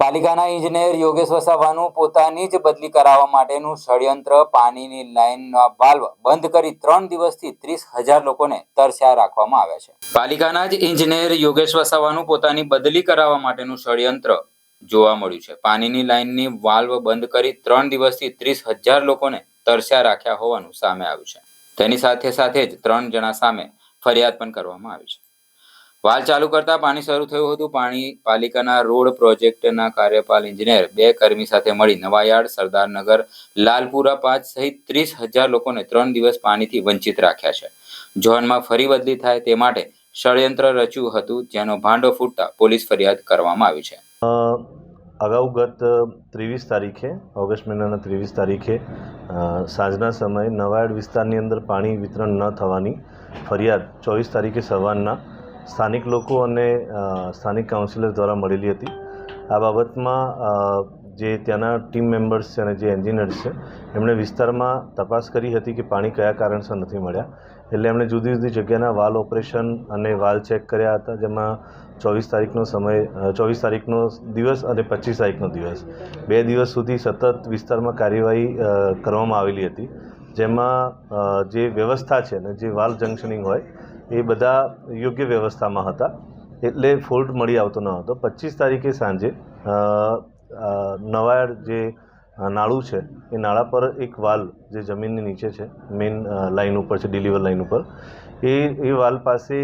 પાલિકાના ઇજનેર યોગેશ વસાવાનું પોતાની જ બદલી કરાવવા માટેનું ષડયંત્ર, પાણીની લાઇનના વાલ્વ બંધ કરી ત્રણ દિવસથી ત્રીસ હજાર લોકોને તરસ્યા રાખવામાં આવ્યા છે. પાલિકાના જ ઇજનેર યોગેશ વસાવાનું પોતાની બદલી કરાવવા માટેનું ષડયંત્ર જોવા મળ્યું છે. પાણીની લાઇનની વાલ્વ બંધ કરી ત્રણ દિવસથી ત્રીસ હજાર લોકોને તરસ્યા રાખ્યા હોવાનું સામે આવ્યું છે. તેની સાથે સાથે જ ત્રણ જણા સામે ફરિયાદ પણ કરવામાં આવી છે. વાલ ચાલુ કરતા પાણી શરૂ થયું હતું. પાણી પાલિકાના રોડ પ્રોજેક્ટના કાર્યપાલ ઇજનેર બે કર્મી સાથે મળી નવાયાર્ડ સરદારનગર, લાલપુરા પાંચ સહિત ત્રીસ હજાર લોકોને ત્રણ દિવસ પાણીથી વંચિત રાખ્યા છે. ઝોનમાં ફરી બદલી થાય તે માટે ષડયંત્ર રચ્યું હતું, જેનો ભાંડો ફૂટતા પોલીસ ફરિયાદ કરવામાં આવી છે. અગાઉ ગત ત્રેવીસ તારીખે, ઓગસ્ટ મહિનાના ત્રેવીસ તારીખે સાંજના સમયે નવાયાડ વિસ્તારની અંદર પાણી વિતરણ ન થવાની ફરિયાદ ચોવીસ તારીખે સવારના સ્થાનિક લોકો અને સ્થાનિક કાઉન્સિલર દ્વારા મળેલી હતી. આ બાબતમાં જે ત્યાંના ટીમ મેમ્બર્સ છે અને જે એન્જિનિયર્સ છે, એમણે વિસ્તારમાં તપાસ કરી હતી કે પાણી કયા કારણસર નથી મળ્યા. એટલે એમણે જુદી જુદી જગ્યાના વાલ ઓપરેશન અને વાલ ચેક કર્યા હતા, જેમાં ચોવીસ તારીખનો સમય ચોવીસ તારીખનો દિવસ અને પચીસ તારીખનો દિવસ. બે દિવસ સુધી સતત વિસ્તારમાં કાર્યવાહી કરવામાં આવેલી હતી. જેમાં જે વ્યવસ્થા છે ને જે વાલ જંક્શનિંગ હોય એ બધા યોગ્ય વ્યવસ્થામાં હતા. એટલે ફોલ્ટ મળી આવતો ન હતો. પચીસ તારીખે સાંજે અ, જે નાળું છે એ નાળા પર એક વાલ જે જમીનની નીચે છે મેઇન લાઇન ઉપર છે ડિલિવર લાઇન ઉપર એ એ વાલ પાસે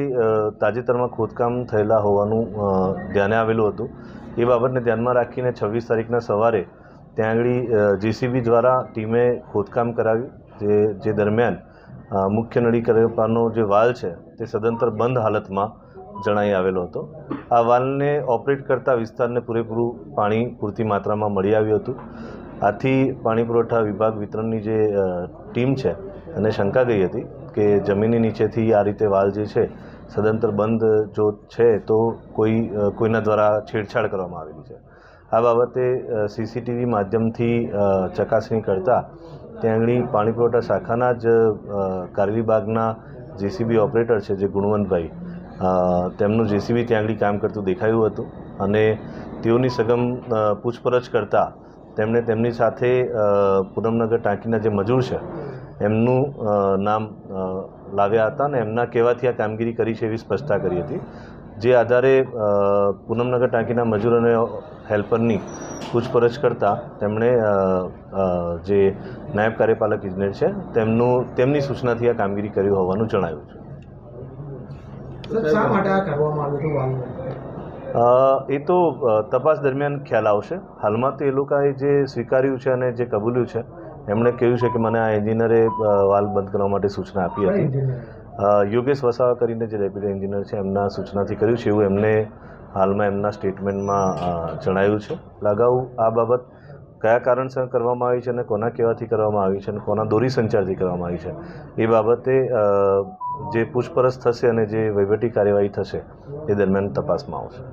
તાજેતરમાં ખોદકામ થયેલા હોવાનું ધ્યાને આવેલું હતું. એ બાબતને ધ્યાનમાં રાખીને છવ્વીસ તારીખના સવારે ત્યાં આગળ જેસીબી દ્વારા ટીમે ખોદકામ કરાવ્યું. જે જે દરમિયાન મુખ્ય નળી કરપાનો જે વાલ છે, તે સદંતર બંધ હાલતમાં જણાઈ આવેલો હતો. આ વાલને ઓપરેટ કરતા વિસ્તારને પૂરેપૂરું પાણી પૂરતી માત્રામાં મળી આવ્યું હતું. આથી પાણી પુરવઠા વિભાગ વિતરણની જે ટીમ છે અને શંકા ગઈ હતી કે જમીનની નીચેથી આ રીતે વાલ જે છે, સદંતર બંધ જો છે તો કોઈ કોઈના દ્વારા છેડછાડ કરવામાં આવેલી છે. આ બાબતે સીસીટીવી માધ્યમથી ચકાસણી કરતાં ત્યાં આગળ પાણી પુરવઠા શાખાના જ કારવી બાગના જેસીબી ઓપરેટર છે, જે ગુણવંતભાઈ. તેમનું જેસીબી ત્યાં આગળ કામ કરતું દેખાયું હતું અને તેઓની સગમ પૂછપરછ કરતાં તેમણે તેમની સાથે પૂનમનગર ટાંકીના જે મજૂર છે, એમનું નામ લાવ્યા હતા અને એમના કહેવાથી આ કામગીરી કરી છે એવી સ્પષ્ટતા કરી હતી. જે આધારે પૂનમનગર ટાંકીના મજૂર અને હેલ્પરની પૂછપરછ કરતાં તેમણે જે નાયબ કાર્યપાલક ઇજનેર છે તેમનું તેમની સૂચનાથી આ કામગીરી કરી હોવાનું જણાવ્યું છે. એ તો તપાસ દરમિયાન ખ્યાલ આવશે. હાલમાં તો એ લોકોએ જે સ્વીકાર્યું છે અને જે કબૂલ્યું છે એમણે કહ્યું છે કે મને આ એન્જિનિયરે વાલ બંધ કરવા માટે સૂચના આપી હતી. યોગેશ વસાવા કરીને જે ડેપ્યુટી એન્જિનિયર છે, એમના સૂચનાથી કર્યું છે એવું એમને હાલમાં એમના સ્ટેટમેન્ટમાં જણાવ્યું છે. અગાઉ આ બાબત કયા કારણસર કરવામાં આવી છે અને કોના કહેવાથી કરવામાં આવી છે અને કોના દોરી સંચારથી કરવામાં આવી છે? એ બાબતે જે પૂછપરછ થશે અને જે વહીવટી કાર્યવાહી થશે, એ દરમિયાન તપાસમાં આવશે.